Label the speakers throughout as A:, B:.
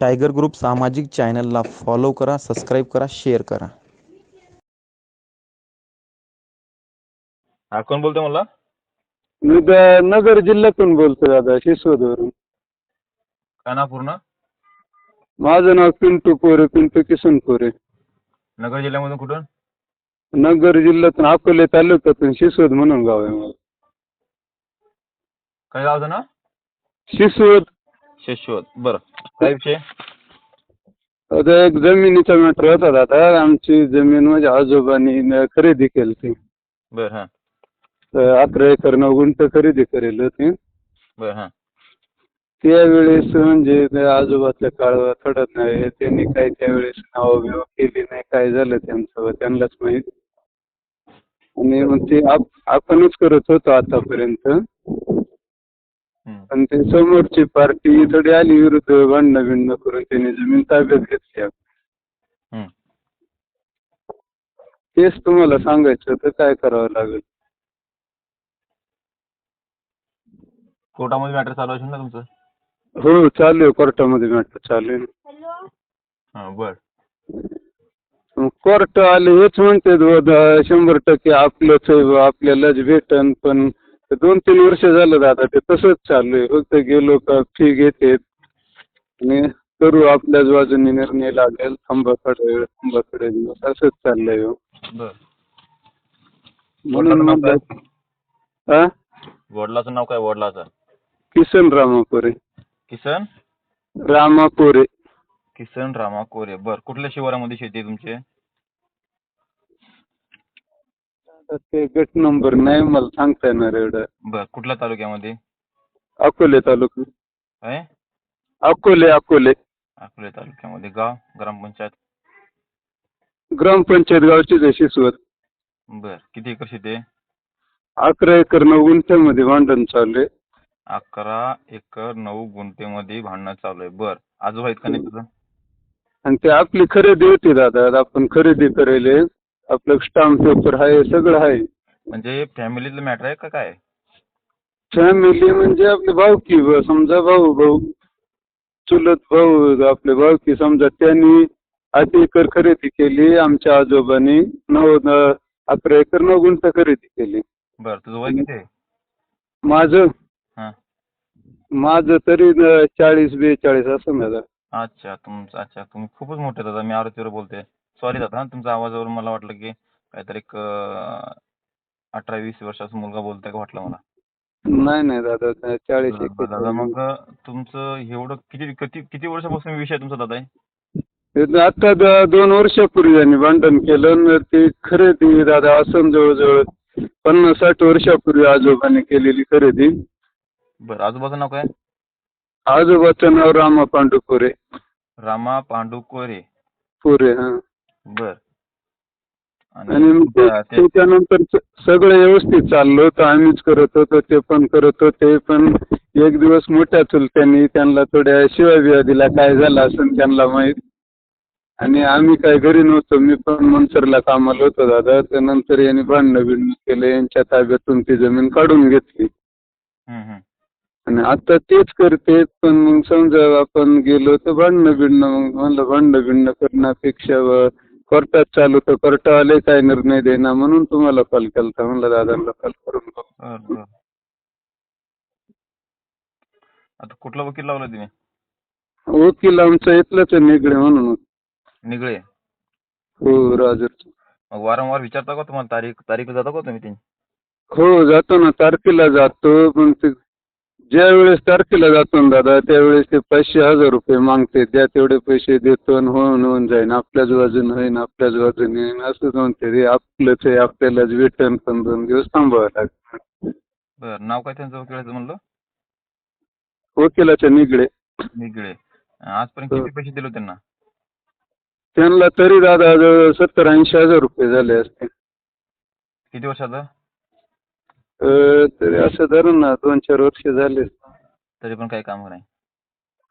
A: Tiger group सामाजिक चॅनलला follow करा सबस्क्राईब करा शेअर करा.
B: हा कोण बोलतोय मला
C: मी नगर जिल्ह्यातून बोलतो दादा
B: नाव पूर्ण
C: माझं नाव पिंटू पोरे पिंटू किसन पोरे.
B: नगर जिल्ह्यामधून कुठून?
C: नगर जिल्ह्यातून अकोले तालुक्यातून शिसवड म्हणून गाव आहे माझं.
B: काय गावचं ना
C: शिसवड
B: शेश्वत. बरं. काय विषय
C: आता एक जमिनीचा मॅटर होता दादा आमची जमीन म्हणजे आजोबांनी न- खरेदी केली ती
B: बर हां.
C: तर अकरा एकर नऊ गुंठ खरेदी करेल होती.
B: बर हां.
C: त्यावेळेस म्हणजे ते आजोबाच्या काळ थोडत नाही. त्यांनी काही त्यावेळेस नाव बिव केली नाही काय झालं त्यांचं त्यांनाच माहीत. आणि मग ते आप- आपणच करत होतो आतापर्यंत. पण ते समोरची पार्टी थोडी आली विरुद्ध भांडणं बिंडणं करून त्यांनी जमीन ताब्यात घेतली. तेच तुम्हाला सांगायचं होतं काय करावं लागेल?
B: कोर्टामध्ये मॅटर चालू असेल ना तुमचं?
C: हो चालू आहे. कोर्टामध्ये मॅटर चालू आहे.
B: हां बर.
C: मग कोर्ट आले हेच म्हणते शंभर टक्के आपलंच आहे बुवा, आपल्यालाच भेटन पण ते दोन तीन वर्ष झालं दादा ते तसंच चालू आहे. फक्त गेलो का फी घेते. आणि करू आपल्याच बाजूने निर्णय लागेल. थांबाकडे थांबाकडे दिवस असंच चाललंय हो.
B: बर.
C: म्हणून
B: वडिलांचं नाव
C: म्हणलं
B: काय?
C: हा?
B: वडिलाचं नाव काय? वडिलाचं?
C: किसन रामापुरे.
B: किसन?
C: रामापुरे.
B: किसन रामा कोरे बर कुठल्या शिवारामध्ये शेती आहे तुमची?
C: आता ते गट नंबर नाही मला सांगता येणार एवढं.
B: बर कुठल्या तालुक्यामध्ये?
C: अकोले तालुका. अकोले अकोले.
B: अकोले तालुक्यामध्ये गाव ग्रामपंचायत?
C: ग्रामपंचायत गावची जशी सुवत
B: बर किती एकर शेती आहे?
C: अकरा एकर नऊ गुंठ्यामध्ये भांडण चालू आहे.
B: अकरा एकर नऊ गुंठेमध्ये भांडणं चालू आहे. बर आजोबा आहेत का नाही तुझं?
C: आणि ते आपली खरेदी होती दादा आपण खरेदी करेले आपलं स्टाम्प पेपर आहे सगळं आहे.
B: म्हणजे फॅमिलीतलं मॅटर आहे का काय?
C: फॅमिली म्हणजे आपले भाऊकी ब- समजा भाऊ भाऊ. चुलत भाऊ आपले भाऊकी समजा त्यांनी आठ एकर खरेदी केली आमच्या आजोबांनी. नऊ न- अकरा एकर नऊ गुंठ खरेदी केली.
B: बर तुझं वय किती आहे?
C: माझं?
B: हां.
C: माझं तरी न- चाळीस बेचाळीस असं दादा
B: अच्छा तुमचं अच्छा तुम्ही खूपच मोठे दादा मी आरोतीवर बोलते सॉरी दादा हं, तुमच्या आवाजावरून मला वाटलं की काहीतरी एक अठरा वीस वर्षाचा मुलगा बोलताय का वाटलं मला?
C: नाही नाही दादा चाळीस
B: बरं, दादा
C: एक
B: मग तुमचं एवढं किती किती किती वर्षापासून विषय तुमचा दादा आहे
C: आता दोन वर्षापूर्वी त्यांनी भांडण केलं ते खरेदी दादा असं जवळजवळ पन्नास साठ वर्षापूर्वी आजोबाने केलेली खरेदी.
B: बरं आजोबाचं नाव काय?
C: आजोबाचं नाव रामा पांडू पुरे
B: रामा पांडू कोरे
C: पुरे हा.
B: बर.
C: आणि मग ते- त्याच्यानंतर स- सगळं व्यवस्थित चाललं होतं. आम्हीच करत होतो ते पण करत होते. पण एक दिवस मोठ्या चुलत्यांनी त्यांना थोड्या शिवाय बिवा दिल्या. काय झालं असं त्यांना माहीत. आणि आम्ही काय घरी नव्हतो. मी पण मनसरला कामाला होतो दादा. त्यानंतर यांनी भांडणं बिंडणं केलं. यांच्या ताब्यातून ती जमीन काढून घेतली. आणि आता तेच करते. पण मग समजा आपण गेलो तर भांडणं बिडणं मग म्हणलं भांडणं बिडणं करण्यापेक्षा व कोर्टात चालू तर कोर्टावाले काय निर्णय देणार म्हणून तुम्हाला कॉल केला म्हणलं दादांना कॉल करून बघू.
B: आता कुठला वकील लावला तुम्ही
C: वकील आमचा इथलाच आहे निगडे म्हणून.
B: निगळे
C: हो राजर
B: मग वारंवार विचारता का तुम्हाला? तारीख तारीख जाता का तुम्ही त्यांची
C: हो जातो ना. तारखेला जातो पण ते ज्या वेळेस तारखेला जातो ना दादा त्यावेळेस ते पाचशे हजार रुपये मागते. त्या तेवढे पैसे देतो आणि होऊन होऊन जाईन. आपल्याच बाजूने होईन आपल्याच बाजूने होईन असंच म्हणते ते आपलंच आहे. आपल्यालाच भेटन पण दोन दिवस थांबावं लागतं.
B: बरं. नाव काय त्यांचं वकिलाचं म्हणलं?
C: वकिलाच्या निगडे.
B: निगळे आजपर्यंत
C: हो.
B: किती पैसे दिले त्यांना?
C: त्यांना तरी दादा जवळ सत्तर ऐंशी हजार रुपये झाले असते.
B: किती वर्षाचं?
C: अं, तरी असं धरून ना दोन चार वर्ष झाले.
B: तरी पण काही काम नाही.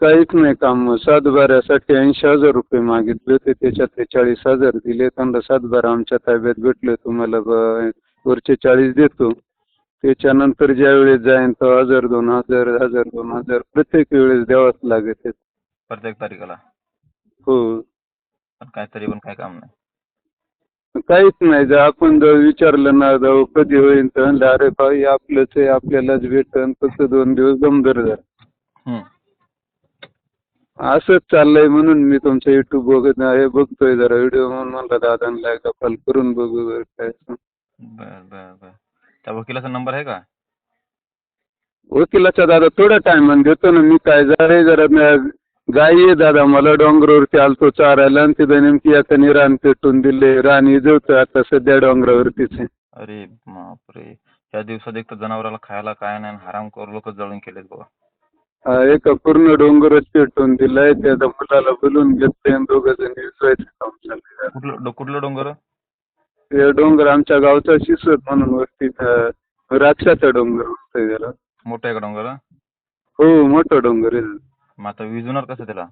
C: काहीच नाही काम. सातबाऱ्यासाठी ऐंशी हजार रुपये मागितले होते त्याच्यात ते चाळीस हजार दिले. त्यांना सातबारा आमच्या ताब्यात भेटले. तुम्हाला ब- वरचे चाळीस देतो. त्याच्यानंतर ज्या वेळेस जाईन तो हजार दोन हजार हजार दोन हजार प्रत्येक वेळेस द्यावंच लागेल ते
B: प्रत्येक तारीखेला.
C: हो.
B: पण काहीतरी पण काय काम नाही.
C: काहीच नाही जर आपण जर विचारलं ना जाऊ कधी होईल तर म्हणलं, अरे भाई आपलंच आहे आपल्यालाच भेटन फक्त दोन दिवस जा
B: हम्म.
C: असंच चाललंय म्हणून मी तुमचं युट्यूब बघत हे बघतोय जरा व्हिडिओ म्हणून म्हणलं दादांना एकदा कॉल करून बघू बरं काय असं.
B: बर बर बर त्या वकिलाचा नंबर आहे का
C: वकिलाचा दादा थोडा टाइम देतो ना मी काय झालंय जरा गाई आहे दादा मला डोंगरावरती आलतो चारायला आणि तिथं नेमकी आता रान पेटून दिले रान इजवतं आता सध्या डोंगरावरतीच आहे.
B: अरे बापरे या दिवसात एक तर जनावराला खायला काय नाही हराम करू लोक जळून केलेत
C: हा, एका पूर्ण डोंगरच पेटून दिलाय त्या मुलाला बोलून घेतले आणि दोघं जण इजवायचं काम चाललंय.
B: कुठलं डो- कुठलं डोंगर?
C: हे डोंगर आमच्या गावचा शिसत म्हणून वरती अं, राक्षाचा डोंगर
B: मोठं आहे का डोंगर?
C: हो मोठा डोंगर आहे.
B: मग आता विजवणार कसं त्याला?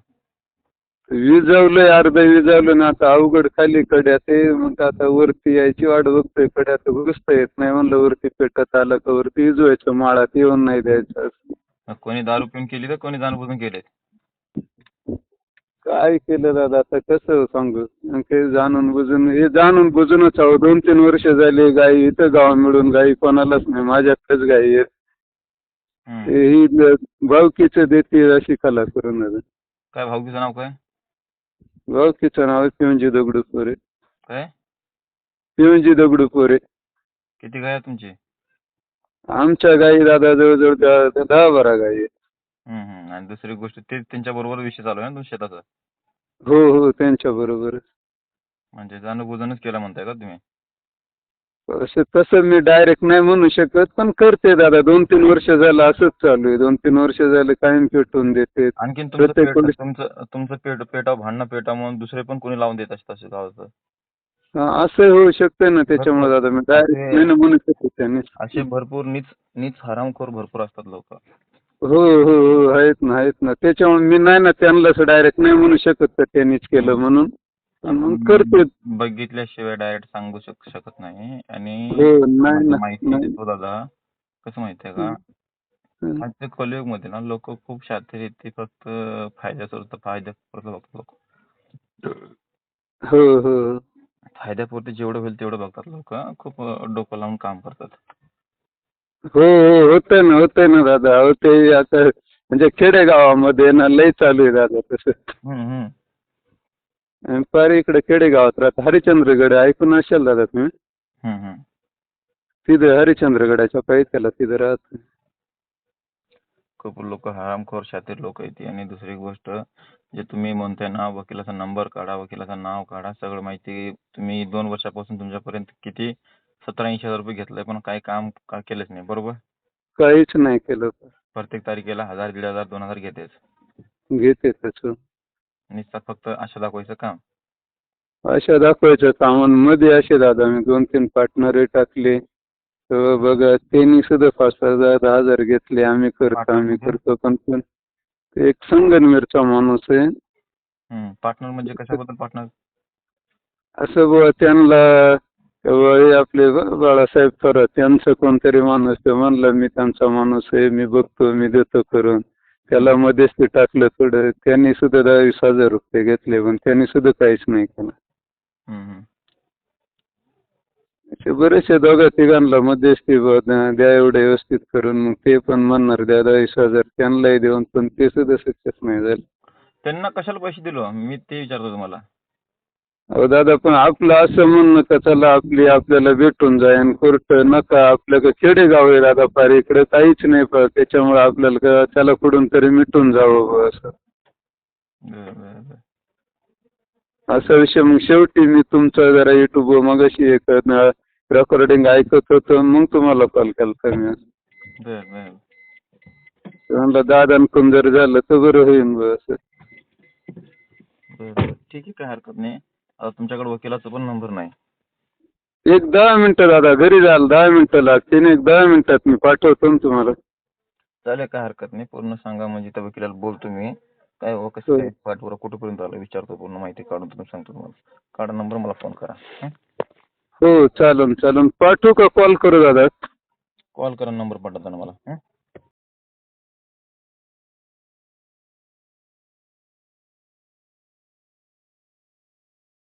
C: विजावलंय अर्ध विजावलं ना. आता अवघड खाली कड्या ते मग आता वरती यायची वाट बघतोय. कड्या तर घुसता येत नाही म्हणलं वरती पेटत आलं का वरती विजवायचं. माळात येऊन नाही द्यायचं.
B: मग कोणी दारू पिऊन केली तर कोणी जाणबुजून केलेत
C: काय केलं दादा? आता कसं सांगू? ते जाणून बुजून हे जाणून बुजूनच आहो दोन तीन वर्ष झाली गाई इथं गाव मिळून गाई कोणालाच नाही. माझ्याकडेच गाई आहेत. ही भावकीचं देते अशी कला करून दादा
B: काय भाऊकीचं नाव काय?
C: भावकीचं नाव आहे पिवंजी दगडू पोरे
B: काय?
C: पिवंजी दगडू पोरे
B: किती गाय तुमची?
C: आमच्या गाई दादा जवळजवळ दहा दहा बारा गाई आहेत.
B: हम्म, हम्म. आणि दुसरी गोष्ट ते त्यांच्या बरोबर विषय चालू आहे ना तुमच्या शेताचा?
C: हो हो त्यांच्या बरोबर
B: म्हणजे जाणबुजूनच केला म्हणताय का तुम्ही?
C: असं तसं मी डायरेक्ट नाही म्हणू शकत पण करते दादा. दोन तीन वर्ष झालं असंच चालू आहे. दोन तीन वर्ष झालं कायम पेटवून देते.
B: आणखीन तुमचं
C: प्रत्येक
B: पेट
C: पोलीस-
B: तुमचं तुमचं पेट पेटा भांडणं पेटा म्हणून दुसरे पण कोणी लावून देत असतात असं गावाचं?
C: हा, असं होऊ शकतंय ना त्याच्यामुळे दादा. मी डायरेक्ट नाही ना म्हणू शकत त्याने.
B: असे भरपूर नीच नीच हरामखोर भरपूर असतात लोक.
C: हो हो हो. आहेत ना आहेत ना. त्याच्यामुळे मी नाही ना त्यांनाच डायरेक्ट नाही म्हणू शकत त्यांनीच केलं म्हणून. मग करते
B: बघितल्याशिवाय डायरेक्ट सांगू शक शकत नाही. आणि
C: हो नाही
B: माझी
C: ना
B: माहिती
C: नाही.
B: देतो दादा कसं माहितीये का?
C: हं.
B: आजच्या कलियुगमध्ये ना लोक खूप शातिर आहेत. ते फक्त फायद्याचं फायद्यापुरतं बघतात लोक.
C: हो हो.
B: फायद्यापुरते जेवढं होईल तेवढं बघतात लोक. खूप अं, डोकं लावून काम करतात.
C: हो हो होतंय ना होतंय ना दादा. हो ते आता म्हणजे खेडेगावामध्ये ना लय चालू आहे दादा तसं.
B: हम्म, हम्म.
C: फार इकडे खेडेगावात राहतं. हरिश्चंद्रगड ऐकून असेल दादा तुम्ही. तिथं हरिश्चंद्रगडाच्या पायथ्याला तिथं राहत.
B: खूप लोक हरामखोर शातीर लोक आहेत. आणि दुसरी गोष्ट जे तुम्ही म्हणताय ना वकिलाचा नंबर काढा वकिलाचं नाव काढा सगळं माहिती तुम्ही दोन वर्षापासून तुमच्यापर्यंत किती? सतरा ऐंशी हजार रुपये घेतलंय पण काही काम का केलंच नाही बरोबर?
C: काहीच नाही केलं.
B: प्रत्येक तारखेला हजार दीड हजार दोन हजार घेतेच.
C: घेते त्याचं
B: नुसतं फक्त आशा दाखवायचं काम?
C: अशा दाखवायच्या कामांमध्ये असे दादा मी दोन तीन पार्टनर टाकले. तर बघा त्यांनी सुद्धा पाच हजार दहा हजार घेतले. आम्ही करतो आम्ही करतो पण पण ते एक संगनमेरचा माणूस आहे.
B: पार्टनर म्हणजे कशाबद्दल पार्टनर
C: असं बुवा त्यांना आपले बाळासाहेब थोरात त्यांचं कोणतरी माणूस ते म्हणलं मी त्यांचा माणूस आहे मी बघतो मी देतो करून. त्याला मध्येच ते टाकलं थोडं. त्यांनी सुद्धा दहा वीस हजार रुपये घेतले पण त्यांनी सुद्धा काहीच नाही केलं. असे बरेचसे दोघा तिघांना मध्यस्थी बुवा द्या द्या एवढं व्यवस्थित करून मग ते पण म्हणणार द्या दहा वीस हजार त्यांनाही देऊन. पण ते सुद्धा सक्सेस नाही झालं.
B: त्यांना कशाला पैसे दिलो मी ते विचारतो तुम्हाला.
C: अहो दादा पण आपलं असं म्हणणं का चला आपली आपल्याला भेटून जाईन कोर्ट नका आपल्याकडे खेडेगाव आहे दादा फार इकडे काहीच नाही पण त्याच्यामुळे आपल्याला का त्याला कुठून तरी मिटून जावं बुवा असं
B: बरं, बरं, बरं.
C: असा विषय मग शेवटी मी तुमचं जरा युट्यूब मगाशी एक रेकॉर्डिंग ऐकत होतो मग तुम्हाला कॉल केला मी
B: बरं, बरं.
C: म्हणलं दादांकडून जर झालं तर बरं होईन बुवा असं
B: बरं, बरं. ठीक आहे काय हरकत नाही आता तुमच्याकडे वकिलाचा पण नंबर नाही.
C: एक दहा मिनिटं दादा घरी जाल दहा मिनिटं लागतील एक दहा मिनिटात मी पाठवतो ना तुम्हाला.
B: चालेल काय हरकत नाही पूर्ण सांगा म्हणजे त्या वकिलाला बोलतो मी. काय हो कसं. काय पाठवर कुठपर्यंत आलं विचारतो पूर्ण माहिती काढून तुम्ही सांगतो तुम्हाला. काढा नंबर मला फोन करा. हं?
C: हो चालन चालन. पाठवू का कॉल करू दादा?
B: कॉल करा नंबर पाठवताना मला. हं?